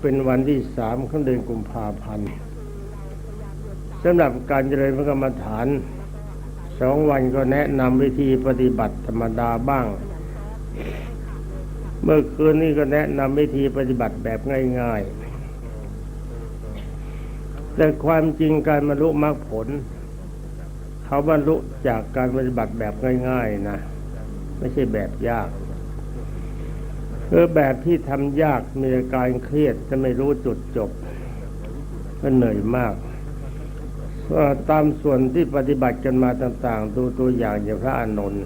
เป็นวันที่สามของเดือนกุมภาพันธ์สำหรับการเจริญพระกรรมฐานสองวันก็แนะนำวิธีปฏิบัติธรรมดาบ้าง เมื่อคืนนี้ก็แนะนำวิธีปฏิบัติแบบง่ายๆ แต่ความจริงการบรรลุมรรคผล เขาบรรลุจากการปฏิบัติแบบง่าย ๆนะ ไม่ใช่แบบยาก คือแบบที่ทำยากมีอาการเครียดจะไม่รู้จุดจบ ก็เหนื่อยมากตามส่วนที่ปฏิบัติกันมาต่าง ๆ ดูตัวอย่างอย่างพระอานนท์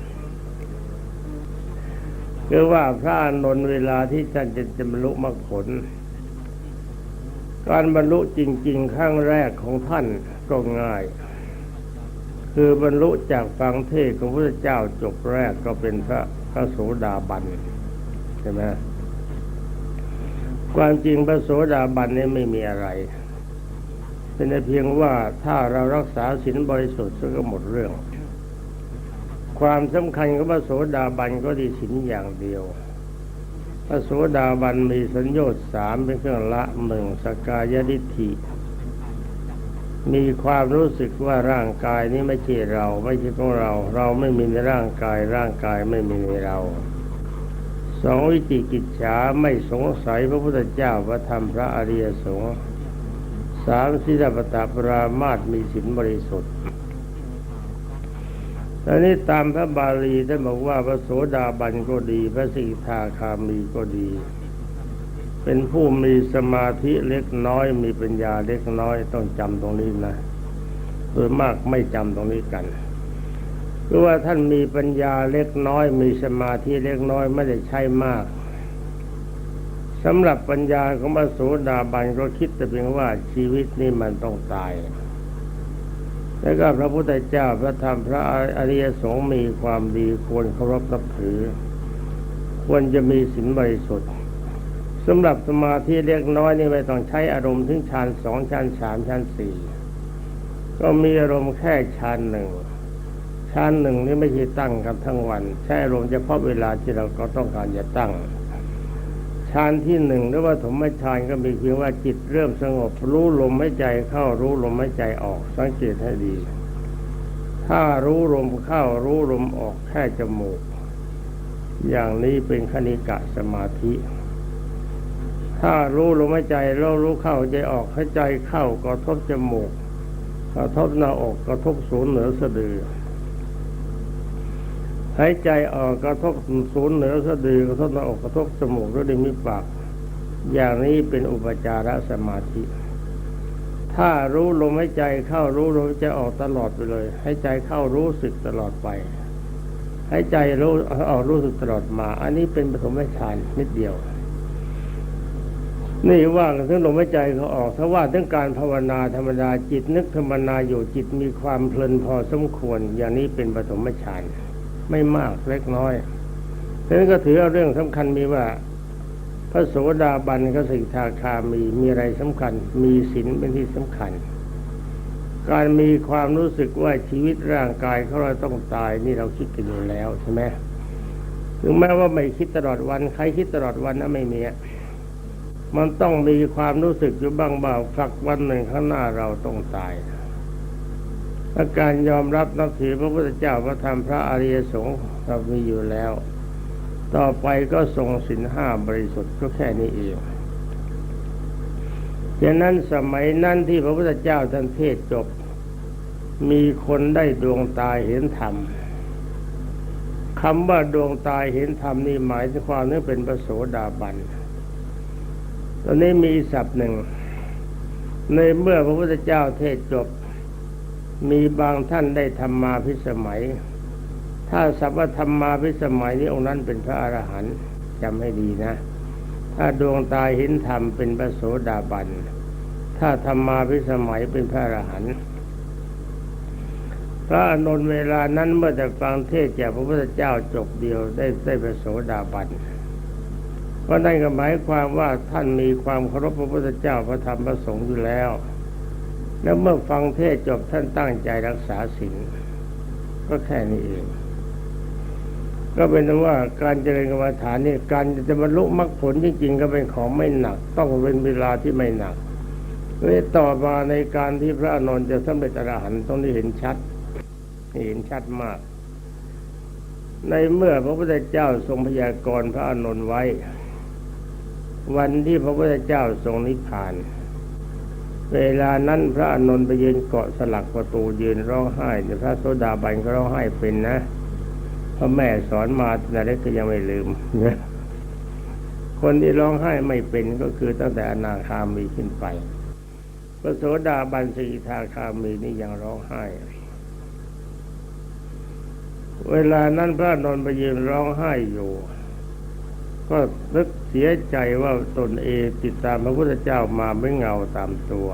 คือว่าพระอานนท์เวลาที่ท่านจะจะบรรลุมรรคผล การบรรลุจริงๆครั้งแรกของท่านก็ง่าย คือบรรลุจากฟังเทศของพระเจ้าจบแรกก็เป็นพระพระโสดาบัน ใช่ไหมความจริงพระโสดาบันนี้ไม่มีอะไร เป็นเพียงว่าถ้าเรารักษาศีลบริสุทธิ์ก็หมดเรื่อง ความสำคัญของพระโสดาบันก็ดีศีลอย่างเดียวพระโสดาบันมีสัญญาณสามเป็นเครื่องละหนึ่งสกายดิฐิมีความรู้สึกว่าร่างกายนี้ไม่ใช่เรา ไม่ใช่ของเรา เราไม่มีในร่างกายร่างกายไม่มีในเรา สองวิจิกิจฉาไม่สงสัยพระพุทธเจ้าพระธรรมพระอริยสงฆ์สามสิรปตาปรามาตมีศีลบริสุทธิ์ตอนนี้ตามพระบาลีท่านบอกว่าพระโสดาบันก็ดี พระสิกขาคามีก็ดี เป็นผู้มีสมาธิเล็กน้อย มีปัญญาเล็กน้อยต้องจำตรงนี้นะโดยมากไม่จำตรงนี้กัน คือว่าท่านมีปัญญาเล็กน้อยมีสมาธิเล็กน้อยไม่ได้ใช้มากสำหรับปัญญาของพระโสดาบันก็คิดแต่เพียงว่าชีวิตนี้มันต้องตาย แล้วก็พระพุทธเจ้าพระธรรมพระอริยสงฆ์มีความดีควรเคารพนับถือ ควรจะมีศีลบริสุทธิ์สำหรับสมาธิเล็กน้อยนี่ไม่ต้องใช้อารมณ์ถึงฌานสองฌานสามฌานสี่ก็มีอารมณ์แค่ฌานหนึ่ง ฌานหนึ่งนี่ไม่ใช่ตั้งกันทั้งวัน ใช้อารมณ์เฉพาะเวลาที่เราก็ต้องการจะตั้งฌานที่หนึ่งหรือว่าถมฌานก็มีเพียงว่าจิตเริ่มสงบ รู้ลมหายใจเข้ารู้ลมหายใจออก สังเกตให้ดี ถ้ารู้ลมเข้ารู้ลมออกแค่จมูก อย่างนี้เป็นคณิกะสมาธิ ถ้ารู้ลมหายใจแล้วรู้เข้าใจออกหายใจเข้ากระทบจมูกกระทบหน้าอกกระทบศูนย์เหนือสะดือ หายใจออกกระทบศูนย์เหนือสะดือกระทบหน้าอกกระทบจมูกแล้วดึงมีปาก อย่างนี้เป็นอุปจารสมาธิ ถ้ารู้ลมหายใจเข้ารู้ลมหายใจออกตลอดไปเลยหายใจเข้ารู้สึกตลอดไปหายใจรู้ออกรู้สึกตลอดมา อันนี้เป็นปฐมฌานนิดเดียว นี่ว่าถึงลมหายใจเขาออกถ้าว่าถึงการภาวนาธรรมดาจิตนึกธรรมนาอยู่จิตมีความเพลินพอสมควร อย่างนี้เป็นปฐมฌาน ไม่มากเล็กน้อยดังนั้นก็ถือเอาเรื่องสำคัญมีว่า พระโสดาบันก็สิกขาคามีมีอะไรสำคัญ มีศีลเป็นที่สำคัญ การมีความรู้สึกว่าชีวิตร่างกายเขาเราต้องตายนี่เราคิดกันอยู่แล้วใช่ไหมถึงแม้ว่าไม่คิดตลอดวัน ใครคิดตลอดวันนะไม่มีมันต้องมีความรู้สึกอยู่บ้างบ่าฝักวันหนึ่งข้างหน้าเราต้องตาย อาการยอมรับนับถือพระพุทธเจ้าพระธรรมพระอริยสงฆ์เรามีอยู่แล้ว ต่อไปก็ทรงสินห้าบริสุทธิ์ก็แค่นี้เองดังนั้นสมัยนั้นที่พระพุทธเจ้าท่านเทศจบ มีคนได้ดวงตาเห็นธรรมคำว่าดวงตาเห็นธรรมนี่หมายถึงความนี้เป็นประโสดาบัน ตอนนี้มีศัพท์หนึ่ง ในเมื่อพระพุทธเจ้าเทศจบ มีบางท่านได้ธรรมาพิสมัย ถ้าสัพพธรรมาพิสมัยนี้องค์นั้นเป็นพระอรหันต์จำให้ดีนะ ถ้าดวงตาเห็นธรรมเป็นพระโสดาบัน ถ้าธรรมาพิสมัยเป็นพระอรหันต์พระอนุนเวลานั้นเมื่อจะฟังเทศจากพระพุทธเจ้าจบเดียวได้ได้พระโสดาบันก็ได้ก็หมายความว่าท่านมีความเคารพพระพุทธเจ้าพระธรรมพระสงฆ์อยู่แล้ว แล้วเมื่อฟังเทศจบท่านตั้งใจรักษาศีลก็แค่นี้เอง ก็เป็นว่าการเจริญกรรมฐานนี่การจะบรรลุมรรคผลจริงๆก็เป็นของไม่หนัก ต้องเป็นเวลาที่ไม่หนักเว้ต่อมาในการที่พระอนนท์จะสำเร็จอรหันต์ต้องได้เห็นชัดเห็นชัดมาก ในเมื่อพระพุทธเจ้าทรงพยากรณ์พระอานนท์ไว้ วันที่พระพุทธเจ้าทรงนิพพาน เวลานั้นพระอานนไปยืนเกาะสลักประตูยืนร้องไห้แต่พระโสดาบันก็ร้องไห้เป็นนะเพราะแม่สอนมาแต่เล็กก็ยังไม่ลืมนะคนที่ร้องไห้ไม่เป็นก็คือตั้งแต่อนาคามีขึ้นไป พระโสดาบันสีทาคามีนี่ยังร้องไห้ เวลานั้นพระนนท์ไปยืนร้องไห้อยู่ ก็นึกเสียใจว่าตนเองติดตามพระพุทธเจ้ามาไม่เงาตามตัว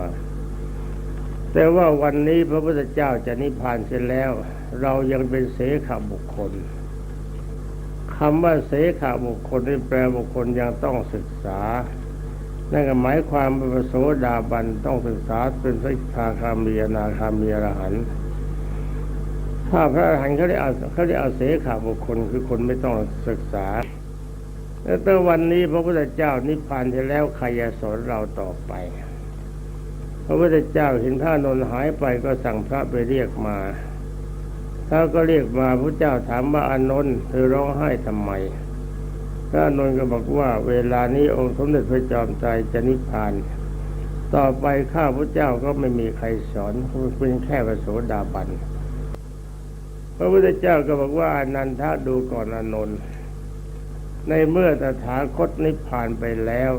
แต่ว่าวันนี้พระพุทธเจ้าจะนิพพานเสร็จแล้ว เรายังเป็นเสขบุคคลคำว่าเสขาบุคคลนี่แปลบุคคลยังต้องศึกษา นั่นก็หมายความว่าพระโสดาบันต้องศึกษาเป็นพระทาคามีนาคามีอรหันต์ถ้าพระอรหันต์เขาได้เอาเขาได้เอาเสขาบุคคลคือคนไม่ต้องศึกษา แล้วแต่วันนี้พระพุทธเจ้านิพพานไปแล้วใครจะสอนเราต่อไป พระพุทธเจ้าเห็นพระนนท์หายไปก็สั่งพระไปเรียกมาถ้าก็เรียกมาพระเจ้าถามว่าอานนท์เธอร้องไห้ทำไม พระอนนท์ก็บอกว่า เวลานี้องค์สมเด็จพระจอมไตรจะนิพพาน ต่อไปข้าพระเจ้าก็ไม่มีใครสอนเป็นแค่พระโสดาบัน พระพุทธเจ้าก็บอกว่าอนันทะดูก่อนอานนท์ ในเมื่อตถาคตนิพพานไปแล้ว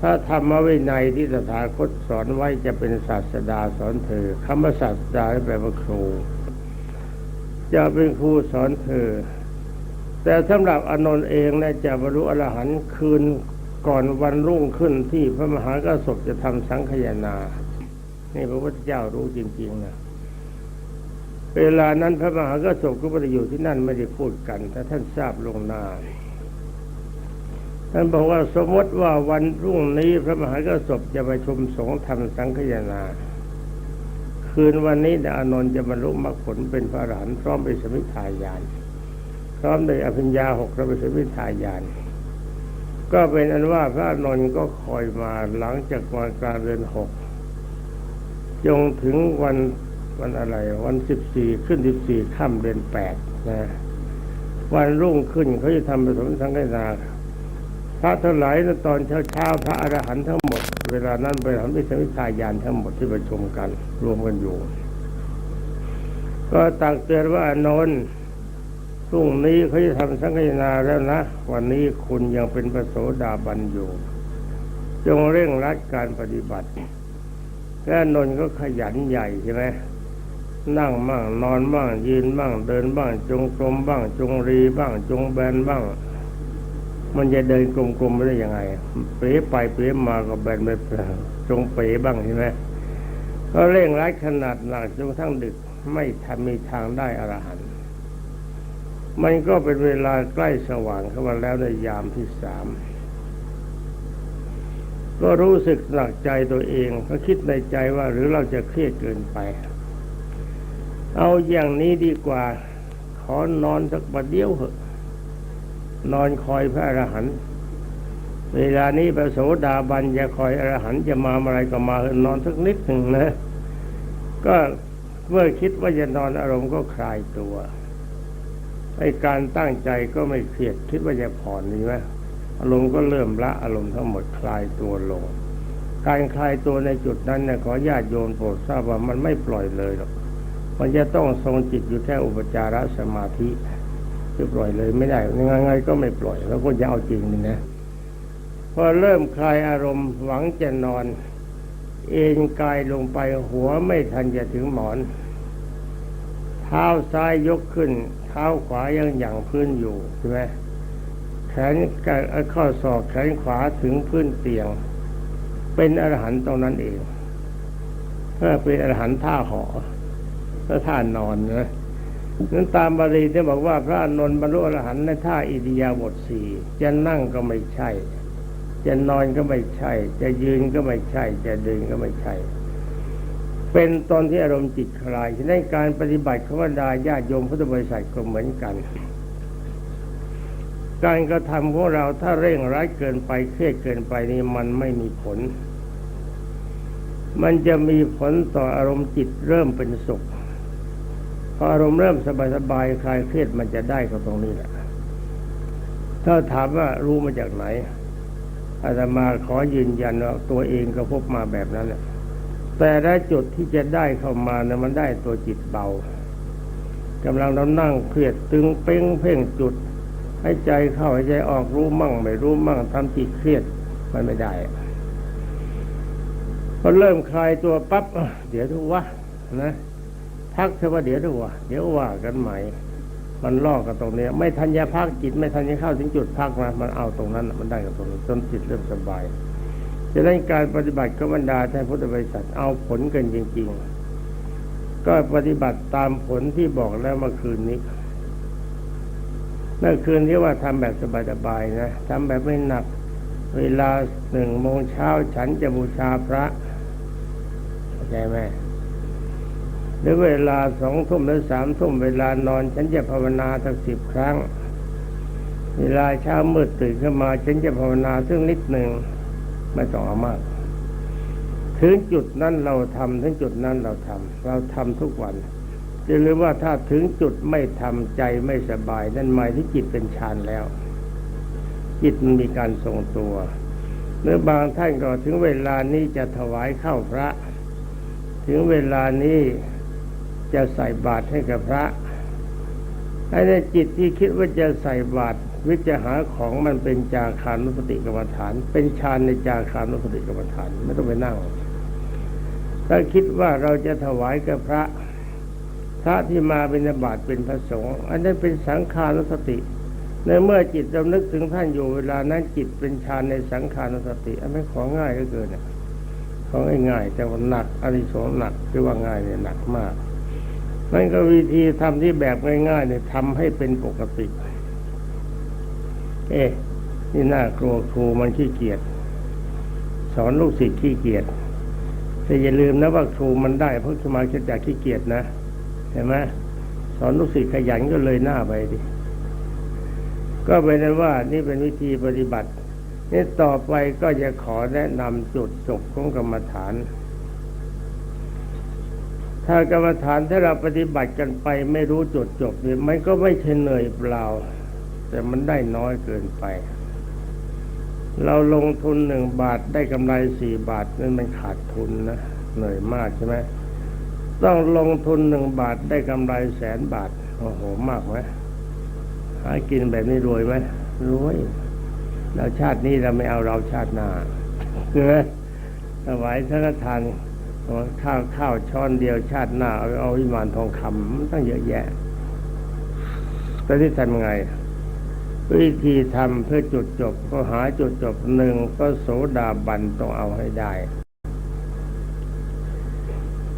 ถ้าธรรมวินัยที่ตถาคตสอนไว้จะเป็นศาสดาสอนเธอคำว่าศาสดาแปลว่าครูจะเป็นครูสอนเธอ แต่สำหรับอนนท์เองนะจะบรรลุอรหันต์คืนก่อนวันรุ่งขึ้นที่พระมหากษัตระสบจะทำสังขยานานี่พระพุทธเจ้ารู้จริงๆนะเวลานั้นพระมหากษัตระสบก็ไม่ได้อยู่ที่นั่นไม่ได้พูดกัน แต่ท่านทราบลงหน้า ท่านบอกว่าสมมติว่าวันรุ่งนี้พระมหากระสบจะไปชมสงฆ์ทำสังขยานา คืนวันนี้อานนท์จะบรรลุมรรคผลเป็นพระอรหันต์พร้อมไปสมิทายาน พร้อมด้วยอภิญญาหกและไปสมิทายาน ก็เป็นอันว่าพระอนนท์ก็คอยมาหลังจากวันกลางเดือนหกจงถึงวันวันอะไรวันสิบสี่ขึ้นสิบสี่ค่ำเดือนแปดนะวันรุ่งขึ้นเขาจะทำผสมสังฆนา พระทั้งหลายในตอนเช้าเช้าๆพระอรหันต์ทั้งหมด เวลานั้นไปทำพิธีวิทายานทั้งหมดที่ประชุมกันรวมกันอยู่ ก็ตักเตือนว่านนท์พรุ่งนี้เขาจะทำสังฆนาแล้วนะ วันนี้คุณยังเป็นพระโสดาบันอยู่ จงเร่งรัดการปฏิบัติและนนท์ก็ขยันใหญ่ใช่ไหมนั่งบ้างนอนบ้างยืนบ้างเดินบ้าง จงกรมบ้าง จงรีบ้าง จงแบนบ้าง มันจะเดินกลมๆไม่ได้ยังไง เป๋ไปเป๋มาก็แบนไปจงเป๋บ้างใช่ไหมก็เร่งรัดขนาดหนักจนทั่งดึกไม่ทำมีทางได้อรหันต์มันก็เป็นเวลาใกล้สว่างเข้ามาแล้วในยามที่สามก็รู้สึกหนักใจตัวเองก็คิดในใจว่าหรือเราจะเครียดเกินไป เอาอย่างนี้ดีกว่า ขอนอนสักบัดเดียวเหอะ นอนคอยพระอรหันต์เวลานี้พระโสดาบันจะคอยอรหันต์จะมาเมื่อไรก็มาเถอนอนสักนิดหนึ่งนะ ก็เมื่อคิดว่าจะนอนอารมณ์ก็คลายตัวไอ้การตั้งใจก็ไม่เครียดคิดว่าจะผ่อนดีไหมอารมณ์ก็เริ่มละอารมณ์ทั้งหมดคลายตัวลง การคลายตัวในจุดนั้นเนี่ยขอญาติโยมโปรดทราบว่ามันไม่ปล่อยเลยหรอกมันจะต้องทรงจิตอยู่แค่อุปจารสมาธิ จะปล่อยเลยไม่ได้ยังไงก็ไม่ปล่อย แล้วก็จะเอาจริงนี่นะพอเริ่มคลายอารมณ์หวังจะนอน เอ็นกายลงไปหัวไม่ทันจะถึงหมอน เท้าซ้ายยกขึ้น เท้าขวายังหยั่งพื้นอยู่ใช่ไหมแขนกับข้อศอกแขนขวาถึงพื้นเตียง เป็นอรหันต์ตรงนั้นเองเพื่อเป็นอรหันต์ท่าหอพระท่านอนนะ นั้นตามบาลีที่บอกว่าพระนนท์บรรลุอรหันต์ในท่าอิริยาบถสี่จะนั่งก็ไม่ใช่ จะนอนก็ไม่ใช่ จะยืนก็ไม่ใช่ จะเดินก็ไม่ใช่ เป็นตอนที่อารมณ์จิตคลายฉะนั้นการปฏิบัติของบรรดาญาโยมพุทธบริษัทก็เหมือนกัน การกระทำของเราถ้าเร่งรัดเกินไปเครียดเกินไปนี่มันไม่มีผล มันจะมีผลต่ออารมณ์จิตเริ่มเป็นสุข พออารมณ์เริ่มสบายๆคลายเครียดมันจะได้ก็ตรงนี้แหละถ้าถามว่ารู้มาจากไหนอาตมาขอยืนยันว่าตัวเองก็พบมาแบบนั้นแหละแต่ละจุดที่จะได้เข้ามาเนี่ยมันได้ตัวจิตเบากำลังเรานั่งเครียดตึงเป้งเพ่งจุดให้ใจเข้าให้ใจออกรู้มั่งไม่รู้มั่งทำจิตเครียดมันไม่ได้พอเริ่มคลายตัวปั๊บเดี๋ยวดูวะนะ พักเถอะว่าเดี๋ยวดูวะเดี๋ยวว่ากันใหม่มันลอกกันตรงเนี้ยไม่ทันยาพักจิต ไม่ทันจะเข้าถึงจุดพักนะมันเอาตรงนั้นมันได้กับตรงนี้จนจิตเริ่มสบายจะได้การปฏิบัติก็บรรดาท่านพุทธบริษัทเอาผลกันจริง ๆ ก็ปฏิบัติตามผลที่บอกแล้วเมื่อคืนนี้เมื่อคืนที่ว่าทำแบบสบายๆนะทำแบบไม่หนัก เวลาหนึ่งโมงเช้าฉันจะบูชาพระเข้าใจไหม รือเวลาสองทุ่มหรือสามทุ่มเวลานอน ฉันจะภาวนาสักสิบครั้ง เวลาเช้ามืดตื่นขึ้นมาฉันจะภาวนาซึ่งนิดหนึ่งไม่ต้องเอามาก ถึงจุดนั้นเราทำถึงจุดนั้นเราทำเราทำทุกวันจะรู้ว่าถ้าถึงจุดไม่ทำใจไม่สบาย นั่นหมายที่จิตเป็นฌานแล้ว จิตมันมีการทรงตัวเมื่อบางท่านก็ถึงเวลานี้จะถวายเข้าพระ ถึงเวลานี้ จะใส่บาตรให้กับพระไอ้ในจิตที่คิดว่าจะใส่บาตรวิจหาของมันเป็นจาคานุสติกรรมฐาน เป็นฌานในจาคานุสติกรรมฐานไม่ต้องไปนั่งถ้าคิดว่าเราจะถวายกับพระ พระที่มาเป็นบาตรเป็นพระสงฆ์อันนั้นเป็นสังขานุสติ ในเมื่อจิตเรานึกถึงท่านอยู่เวลานั้นจิตเป็นฌานในสังขานุสติ อันนั้นของง่ายเหลือเกินของง่ายๆแต่ว่าหนักอริสงส์หนักคือว่าง่ายเนี่ยหนักมาก นั่นก็วิธีทำที่แบบง่ายๆเนี่ยทำให้เป็นปกติ เอ๊ะนี่น่ากลัวครูมันขี้เกียจสอนลูกศิษย์ขี้เกียจแต่อย่าลืมนะว่าครูมันได้เพราะสมาคิดจากขี้เกียจนะเห็นไหมสอนลูกศิษย์ขยันก็เลยหน้าไปดิก็เป็นนั้นว่านี่เป็นวิธีปฏิบัตินี่ต่อไปก็จะขอแนะนำจุดจบของกรรมฐาน ถ้ากรรมฐานถ้าเราปฏิบัติกันไปไม่รู้จุดจบเนี่ยมันก็ไม่ใช่เหนื่อยเปล่า แต่มันได้น้อยเกินไป เราลงทุนหนึ่งบาทได้กำไรสี่บาทนั่นมันขาดทุนนะเหนื่อยมากใช่ไหมต้องลงทุนหนึ่งบาทได้กำไรแสนบาทโอ้โหมากไหมหากินแบบนี้รวยไหมรวยแล้วชาตินี้เราไม่เอาเราชาติหน้าใช่ไหมถวายสังฆทาน ข้าวข้าวช้อนเดียวชาติหน้าเอาเอาวิมานทองคำมันต้งเยอะแยะแต่ที่ทำไง วิธีทำเพื่อจุดจบ ก็หาจุดจบหนึ่งก็โสดาบันต้องเอาให้ได้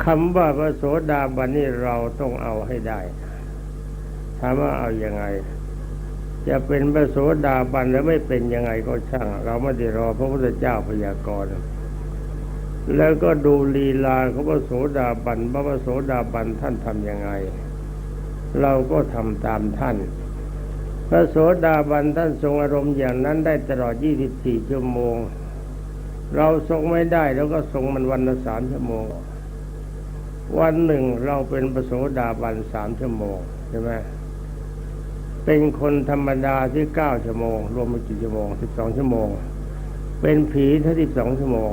คำว่าพระโสดาบันนี่เราต้องเอาให้ได้ถามว่าเอาอยัางไง จะเป็นพระโสดาบันหรือไม่เป็นยังไงก็ช่าง เราไม่ได้รอพระพุทธเจ้าพยากรณ์ แล้วก็ดูลีลาของพระโสดาบันพระโสดาบันท่านทำยังไง เราก็ทำตามท่าน พระโสดาบันท่านทรงอารมณ์อย่างนั้นได้ตลอด 24 ชั่วโมง เราทรงไม่ได้แล้วก็ทรงมันวันละสามชั่วโมง วันหนึ่งเราเป็นพระโสดาบันสามชั่วโมงใช่ไหมเป็นคนธรรมดาที่เก้าชั่วโมง รวมเป็นกี่ชั่วโมงสิบสองชั่วโมง เป็นผีถ้าสิบสองชั่วโมง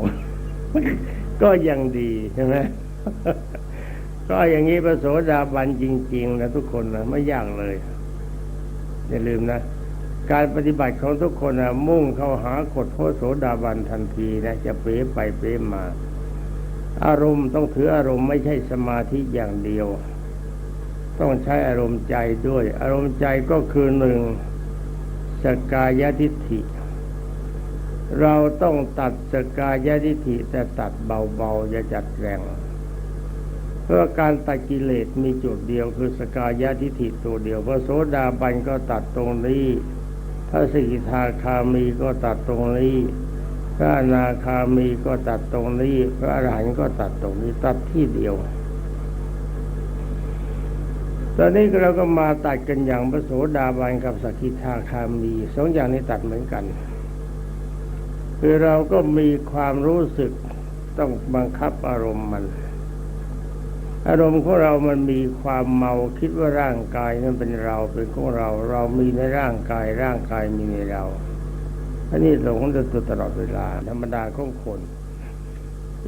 ก็ยังดีใช่ไหมก็อย่างนี้พระโสดาบันจริง ๆ นะทุกคนนะไม่ยากเลย อย่าลืมนะ การปฏิบัติของทุกคนนะมุ่งเข้าหากฎพระโสดาบันทันทีนะจะเป๋ไปเป๋มา อารมณ์ต้องถืออารมณ์ไม่ใช่สมาธิอย่างเดียว ต้องใช้อารมณ์ใจด้วย อารมณ์ใจก็คือหนึ่งสกายทิฏฐิ เราต้องตัดสกายทิฏฐิแต่ตัดเบาๆอย่าจัดแรง เพราะการตัดกิเลสมีจุดเดียวคือสกายทิฏฐิตัวเดียวพระโสดาบันก็ตัดตรงนี้พระสิกิทาคามีก็ตัดตรงนี้พระนาคามีก็ตัดตรงนี้ พระอรหันต์ก็ตัดตรงนี้ตัดที่เดียว ตอนนี้เราก็มาตัดกันอย่างพระโสดาบันกับสกิทาคามีสองอย่างนี้ตัดเหมือนกัน คือเราก็มีความรู้สึกต้องบังคับอารมณ์มัน อารมณ์ของเรามันมีความเมาคิดว่าร่างกายนั้นเป็นเราเป็นของเรา เรามีในร่างกายร่างกายมีในเราอันนี้หลงตัวตลอดเวลา ธรรมดาของคน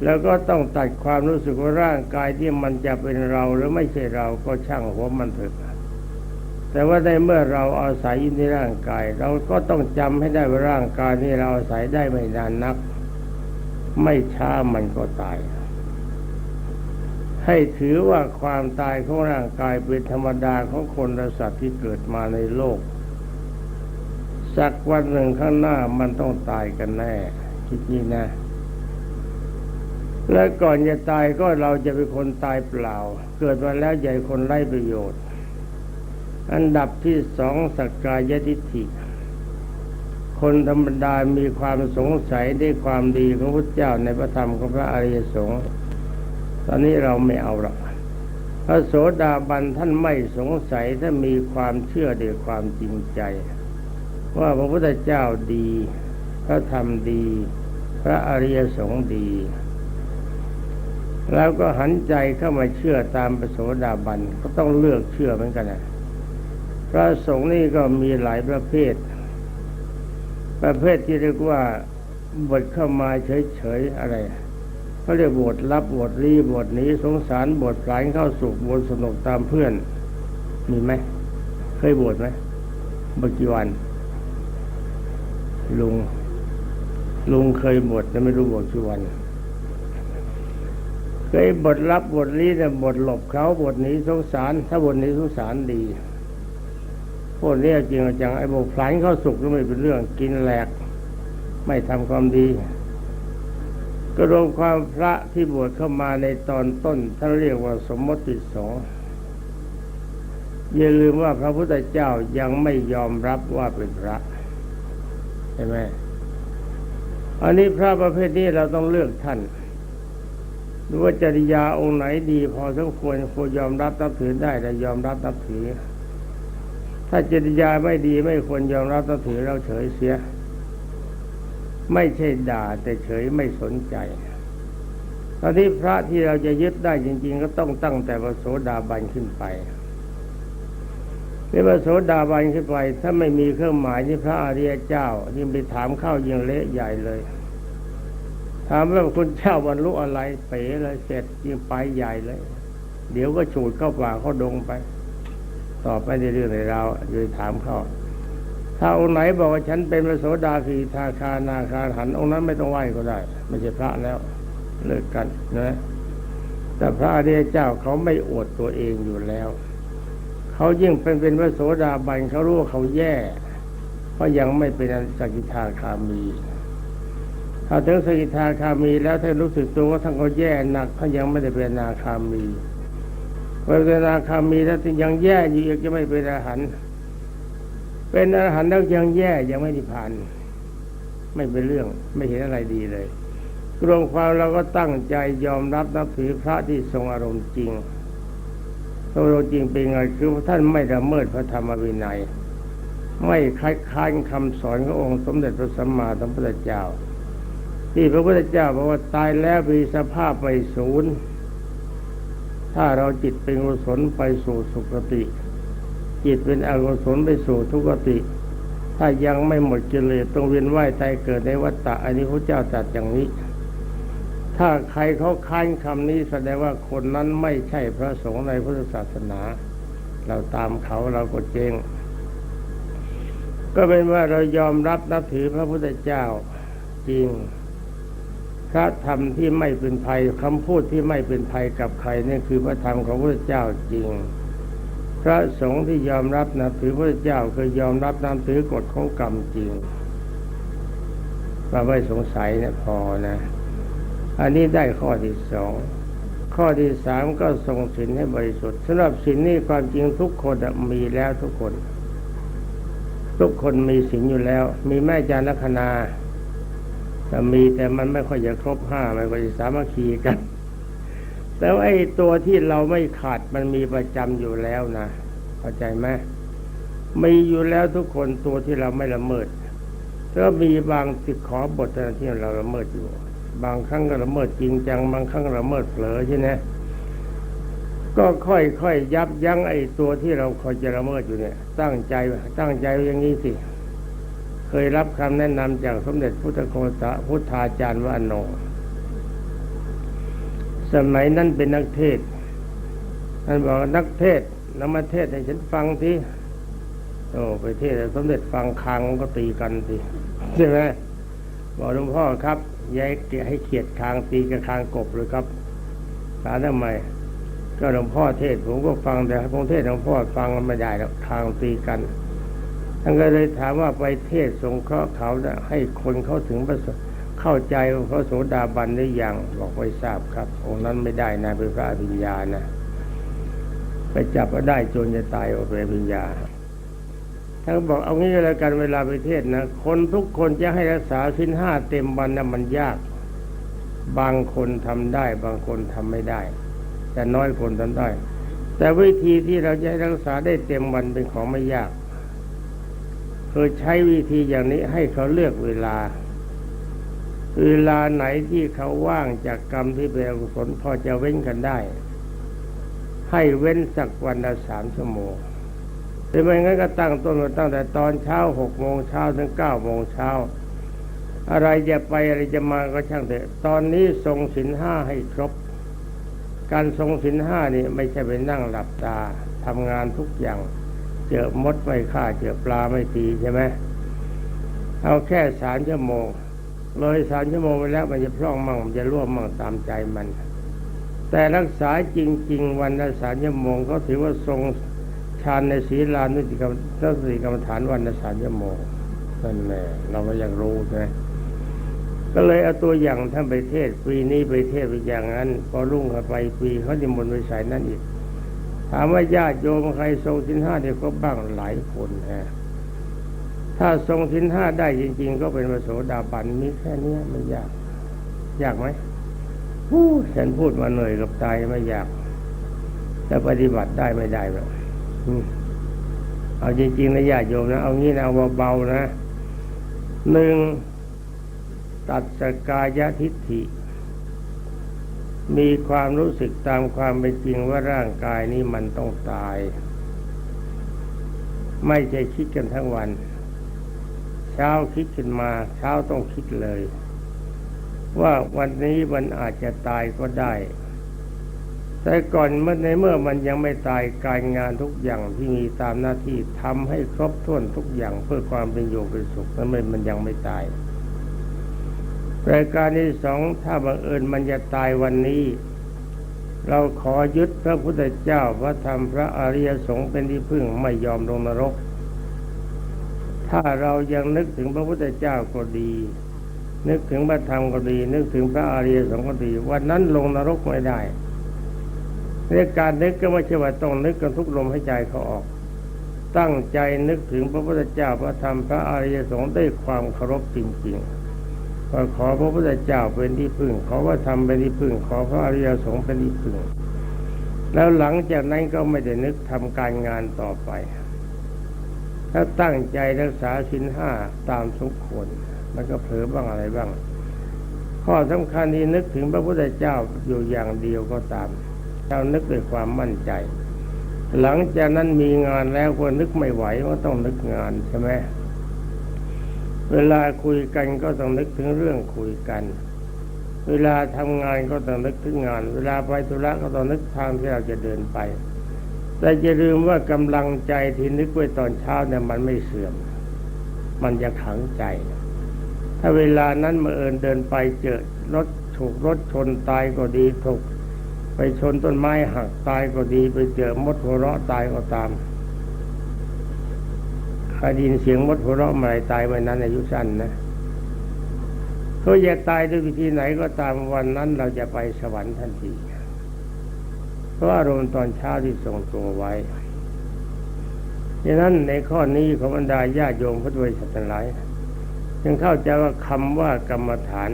แล้วก็ต้องตัดความรู้สึกว่าร่างกายที่มันจะเป็นเราหรือไม่ใช่เราก็ช่างหัวมันเถอะ แต่ว่าในเมื่อเราอาศัยอยู่ในร่างกาย เราก็ต้องจำให้ได้ว่าร่างกายนี้เราอาศัยได้ไม่นานนัก ไม่ช้ามันก็ตาย ให้ถือว่าความตายของร่างกายเป็นธรรมดาของคนและสัตว์ที่เกิดมาในโลก สักวันหนึ่งข้างหน้ามันต้องตายกันแน่ คิดนี้นะ และก่อนจะตายก็เราจะเป็นคนตายเปล่า เกิดมาแล้วใหญ่คนไร้ประโยชน์ อันดับที่สองสักกายทิฏฐิ คนธรรมดามีความสงสัยในความดีของพระเจ้าในพระธรรมของพระอริยสงฆ์ตอนนี้เราไม่เอาหรอกพระโสดาบันท่านไม่สงสัยถ้ามีความเชื่อด้วยความจริงใจ ว่าพระพุทธเจ้าดี พระธรรมดี พระอริยสงฆ์ดี แล้วก็หันใจเข้ามาเชื่อตามพระโสดาบันก็ต้องเลือกเชื่อเหมือนกันนะ พระสงฆ์นี่ก็มีหลายประเภท ประเภทที่เรียกว่าบทเข้ามาเฉยๆอะไรเขาเรียกบทรับบทรีบทหนี้สงสารบทสายเข้าสุขบทสนุกตามเพื่อน มีไหมเคยบวชไหมบทกี่วัน ลุง ลุงเคยบวชแต่ไม่รู้บวชกี่วันเคยบทรับบทนี้เนี่ยบทหลบเขาบทหนี้สงสาร ถ้าบทหนี้สงสารดี พวกนี้จริงจังไอ้บทพลันเข้าสุขก็ไม่เป็นเรื่องกินแหลก ไม่ทำความดี ก็รวมความพระที่บวชเข้ามาในตอนต้นท่านเรียกว่าสมมติสงฆ์อย่าลืมว่าพระพุทธเจ้ายังไม่ยอมรับว่าเป็นพระใช่ไหมอันนี้พระประเภทนี้เราต้องเลือกท่านดูว่าจริยาองค์ไหนดี พอสมควรควรยอมรับนับถือได้แต่ยอมรับนับถือ ถ้าจริยาไม่ดีไม่ควรยอมรับนับถือเราเฉยเสีย ไม่ใช่ด่าแต่เฉยไม่สนใจ ตอนนี้พระที่เราจะยึดได้จริง ๆ ก็ต้องตั้งแต่พระโสดาบันขึ้นไปนี่พระโสดาบันขึ้นไป ถ้าไม่มีเครื่องหมายที่พระอริยเจ้ายิ่งไปถามเข้ายิ่งเละใหญ่เลย ถามว่าคุณเจ้าบรรลุอะไรเป๋เลยเสร็จยิ่งไปใหญ่เลย เดี๋ยวก็ฉูดเข้าป่าเข้าดงไป ต่อไปในเรื่องในเราวอยู่ถามเข้าถ้าองค์ไหนบอกว่าฉันเป็นพระโสดาสีทาคานาคาหันองค์นั้นไม่ต้องไหว้ก็ได้ ไม่ใช่พระแล้วเลิกกันนะแต่พระอริยเจ้าเขาไม่อวดตัวเองอยู่แล้ว เขายิ่งเป็นเป็นพระโสดาบันเขารู้ว่าเขาแย่ เพราะยังไม่เป็นสกิทาคามี ถ้าถึงสกิทาคามีแล้วท่านรู้สึกตัวว่าท่านก็แย่หนักท่านยังไม่ได้เป็นนาคามี เป็นนาคามีแล้วยังแย่อยู่อีกจะไม่เป็นอรหันต์เป็นอรหันต์แล้วยังแย่ยังไม่ได้ผ่าน ไม่เป็นเรื่องไม่เห็นอะไรดีเลยกรวมความเราก็ตั้งใจยอมรับนับถือพระที่ทรงอารมณ์จริงทรงอารมณ์จริงเป็นไงคือท่านไม่ละเมิดพระธรรมวินัย ไม่คัดค้านคำสอนขององค์สมเด็จพระสัมมาสัมพุทธเจ้า ที่พระพุทธเจ้าบอกว่าตายแล้วมีสภาพไปศูนย์ ถ้าเราจิตเป็นกุศลไปสู่สุคติ จิตเป็นอกุศลไปสู่ทุกติ ถ้ายังไม่หมดกิเลสต้องเวียนว่ายตายเกิดในวัฏฏะอันนี้พระเจ้าตรัสอย่างนี้ ถ้าใครเขาค้านคำนี้แสดงว่าคนนั้นไม่ใช่พระสงฆ์ในพุทธศาสนา เราตามเขาเราก็เจงก็เป็นว่าเรายอมรับนับถือพระพุทธเจ้าจริง พระธรรมที่ไม่เป็นภัยคำพูดที่ไม่เป็นภัยกับใครนี่คือพระธรรมของพระเจ้าจริง พระสงฆ์ที่ยอมรับนับถือพระเจ้าคือยอมรับนับถือกฎของกรรมจริงเราไม่สงสัยเนี่ยพอนะ อันนี้ได้ข้อที่สองข้อที่สามก็ทรงศีลให้บริสุทธิ์สำหรับศีลนี่ความจริงทุกคนมีแล้วทุกคน ทุกคนมีศีลอยู่แล้ว มีแม่จารย์ลัคนา แต่มีแต่มันไม่ค่อยจะครบห้าไม่ค่อยจะสามัคคีกัน แต่ว่าไอ้ตัวที่เราไม่ขาดมันมีประจำอยู่แล้วนะเข้าใจไหมมีอยู่แล้วทุกคนตัวที่เราไม่ละเมิดก็มีบางสิกขอบทเท่านั้นที่เราละเมิดอยู่ บางครั้งก็ละเมิดจริงจัง บางครั้งละเมิดเผลอใช่ไหมก็ค่อยๆยยับยั้งไอ้ตัวที่เราคอยจะละเมิดอยู่เนี่ย ตั้งใจตั้งใจอย่างนี้สิ เคยรับคำแนะนำจากสมเด็จพุทธโคสะพุทธาจารย์ว่าโน สมัยนั้นเป็นนักเทศท่านบอกนักเทศนำมาเทศให้ฉันฟังทีโอ้ไปเทศสมเด็จฟังคางก็ตีกันสิใช่ไหมบอกหลวงพ่อครับยายเกให้เขียดคางตีกับคางกบเลยครับถาทำไม ก็หลวงพ่อเทศผมก็ฟังแต่พงเทศหลวงพ่อฟังไม่ได้หรอกคางตีกัน ท่านก็เลยถามว่าไปเทศสงเคราะห์เขาเนี่ยให้คนเขาถึงพระสเข้าใจพระโสดาบันได้ยังบอกไม่ทราบครับ องค์นั้นไม่ได้นะเป็นพระอภิญญานะไปจับก็ได้จนจะตายออกเป็นอภิญญาท่านก็บอกเอางี้ก็แล้วกันเวลาไปเทศนะคนทุกคนจะให้รักษาสิ้นห้าเต็มวันนะมันยาก บางคนทำได้ บางคนทำไม่ได้ แต่น้อยคนทำได้ แต่วิธีที่เราจะรักษาได้เต็มวันเป็นของไม่ยาก คือใช้วิธีอย่างนี้ให้เขาเลือกเวลา เวลาไหนที่เขาว่างจากกรรมที่เป็นอกุศลพอจะเว้นกันได้ ให้เว้นสักวันละสามชั่วโมงหรือไม่งั้นก็ตั้งต้นมาตั้งแต่ตอนเช้าหกโมงเช้าถึงเก้าโมงเช้า อะไรจะไปอะไรจะมาก็ช่างเถอะ ตอนนี้ทรงสินห้าให้ครบ การทรงสินห้านี่ไม่ใช่ไปนั่งหลับตาทำงานทุกอย่าง เจอมดไม่ฆ่าเจอปลาไม่ตีใช่ไหมเอาแค่สามชั่วโมงเลยสามชั่วโมงไปแล้วมันจะพร่องมั่งมันจะร่วมมั่งตามใจมัน แต่รักษาจริง ๆ วันละสามชั่วโมงเขาถือว่าทรงฌานในศีลานุติกรรมทัศนกรรมฐานวันละสามชั่วโมงนั่นแหละเราก็ยากรู้ใช่ไหมก็เลยเอาตัวอย่างท่านไปเทศปีนี้ไปเทศไปอย่างนั้น พอรุ่งเข้าไปปีเขาจะมนไปใส่นั่นอีก ถามว่าญาติโยมใครทรงสินห้าเดี๋ยวก็บ้างหลายคนฮะถ้าทรงสินห้าได้จริง ๆ ก็เป็นพระโสดาบันมีแค่นี้ไม่ยากยากไหมฮู้ฉันพูดมาเหนื่อยกับตายไม่ยากแต่ปฏิบัติได้ไม่ได้หรอกเอาจริงๆนะญาติโยมนะเอางี้นะเอาเบาๆนะหนึ่งตัดสกายทิฏฐิ มีความรู้สึกตามความเป็นจริงว่าร่างกายนี้มันต้องตาย ไม่ใช่คิดกันทั้งวัน เช้าคิดขึ้นมาเช้าต้องคิดเลย ว่าวันนี้มันอาจจะตายก็ได้ แต่ก่อนเมื่อในเมื่อมันยังไม่ตายการงานทุกอย่างที่มีตามหน้าที่ทำให้ครบถ้วนทุกอย่างเพื่อความเป็นอยู่เป็นสุขนั้นมันมันยังไม่ตาย รายการที่สองถ้าบังเอิญมันจะตายวันนี้ เราขอยึดพระพุทธเจ้าพระธรรมพระอริยสงฆ์เป็นที่พึ่งไม่ยอมลงนรก ถ้าเรายังนึกถึงพระพุทธเจ้าก็ดี นึกถึงพระธรรมก็ดี นึกถึงพระอริยสงฆ์ก็ดี วันนั้นลงนรกไม่ได้ในการนึกก็ไม่ใช่ว่าต้องนึกกันทุกลมให้ใจเขาออก ตั้งใจนึกถึงพระพุทธเจ้าพระธรรมพระอริยสงฆ์ด้วยความเคารพจริง ๆ ก็ขอพระพุทธเจ้าเป็นที่พึ่ง ขอว่าทำเป็นที่พึ่ง ขอพระอริยสงฆ์เป็นที่พึ่ง แล้วหลังจากนั้นก็ไม่ได้นึกทำการงานต่อไป ถ้าตั้งใจรักษาสินห้าตามสมควรมันก็เผลอบ้างอะไรบ้าง ข้อสำคัญที่นึกถึงพระพุทธเจ้าอยู่อย่างเดียวก็ตามเรานึกด้วยความมั่นใจ หลังจากนั้นมีงานแล้วก็นึกไม่ไหวก็ต้องนึกงานใช่ไหม เวลาคุยกันก็ต้องนึกถึงเรื่องคุยกัน เวลาทำงานก็ต้องนึกถึงงาน เวลาไปธุระก็ต้องนึกทางที่เราจะเดินไป แต่อย่าลืมว่ากำลังใจที่นึกไว้ตอนเช้าเนี่ยมันไม่เสื่อม มันจะขังใจ ถ้าเวลานั้นมาเอินเดินไปเจอรถถูกรถชนตายก็ดีถูกไปชนต้นไม้หักตายก็ดีไปเจอมดหัวเราะตายก็ตาม ใครได้ยินเสียงมดหัวเราะมื่อไหรตายวันนั้นอายุสั้นนะเขาจะตายด้วยวิธีไหนก็ตามวันนั้นเราจะไปสวรรค์ทันที เพราะอารมณ์ตอนเช้าที่ทรงตัวไว้ดังนั้นในข้อนี้ของบรรดาญาโยมพุทธบริษัททั้งหลายจึงเข้าใจว่าคำว่ากรรมฐาน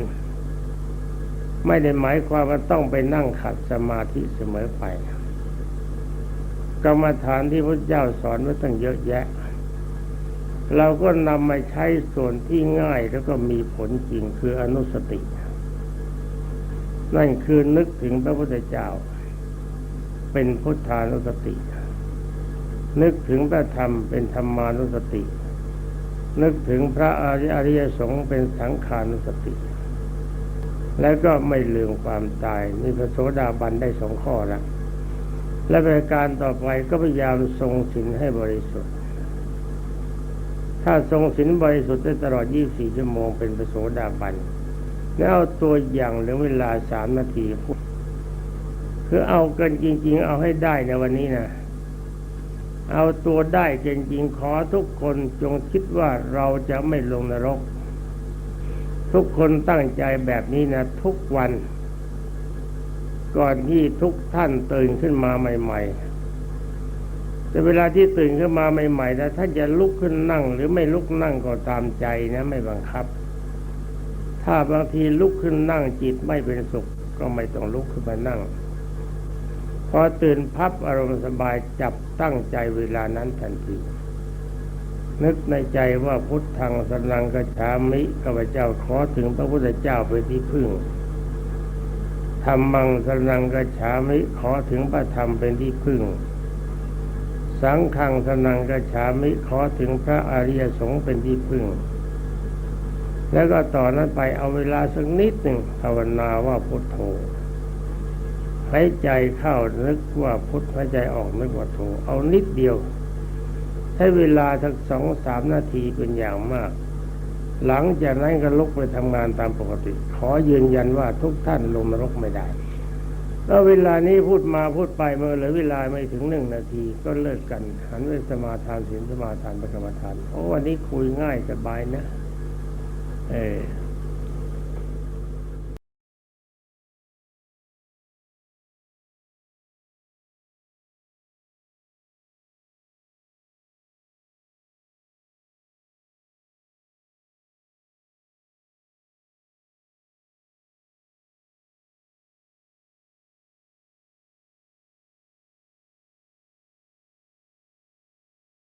ไม่ได้หมายความว่าต้องไปนั่งขัดสมาธิเสมอไป กรรมฐานที่พระเจ้าสอนไว้ตั้งเยอะแยะ เราก็นำมาใช้ส่วนที่ง่ายแล้วก็มีผลจริงคืออนุสติ นั่นคือนึกถึงพระพุทธเจ้า เป็นพุทธานุสติ นึกถึงพระธรรมเป็นธรรมานุสติ นึกถึงพระอริยสงฆ์เป็นสังขานุสติ แล้วก็ไม่ลืมความตายนี่พระโสดาบันได้สองข้อแล้วและประการต่อไปก็พยายามทรงศีลให้บริสุทธิ์ ถ้าทรงศีลบริสุทธิ์ได้ตลอด 24 ชั่วโมงเป็นพระโสดาบันแล้วเอาตัวอย่างเหลือเวลาสามนาทีพูดคือเอากันจริง ๆ เอาให้ได้ในวันนี้นะเอาตัวได้จริงๆขอทุกคนจงคิดว่าเราจะไม่ลงนรก ทุกคนตั้งใจแบบนี้นะทุกวัน ก่อนที่ทุกท่านตื่นขึ้นมาใหม่ ๆ แต่เวลาที่ตื่นขึ้นมาใหม่ๆนะท่านจะลุกขึ้นนั่ง หรือไม่ลุกนั่งก็ตามใจนะไม่บังคับ ถ้าบางทีลุกขึ้นนั่งจิตไม่เป็นสุข ก็ไม่ต้องลุกขึ้นมานั่ง พอตื่นพับอารมณ์สบายจับตั้งใจเวลานั้นทันทีนึกในใจว่าพุทธังสนังกจฉามิข้าพเจ้าขอถึงพระพุทธเจ้าเป็นที่พึ่งธรรมังสนังกจฉามิขอถึงพระธรรมเป็นที่พึ่ง สังฆังสนังกจฉามิขอถึงพระอริยสงฆ์เป็นที่พึ่ง แล้วก็ต่อนนั้นไปเอาเวลาสักนิดหนึ่งภาวนาว่าพุทโธหายใจเข้านึกว่าพุทหายใจออกนึกว่าโธเอานิดเดียวใช้เวลาสักสองสามนาทีเป็นอย่างมาก หลังจากนั้นก็ลุกไปทำงานตามปกติ ขอยืนยันว่าทุกท่านลงนรกไม่ได้ แล้วเวลานี้พูดมาพูดไปเมื่อเหลือเวลาไม่ถึงหนึ่งนาที ก็เลิกกัน หันไปสมาทานศีลสมาทานประกรรมฐานโอ้วันนี้คุยง่ายสบายนะ เออ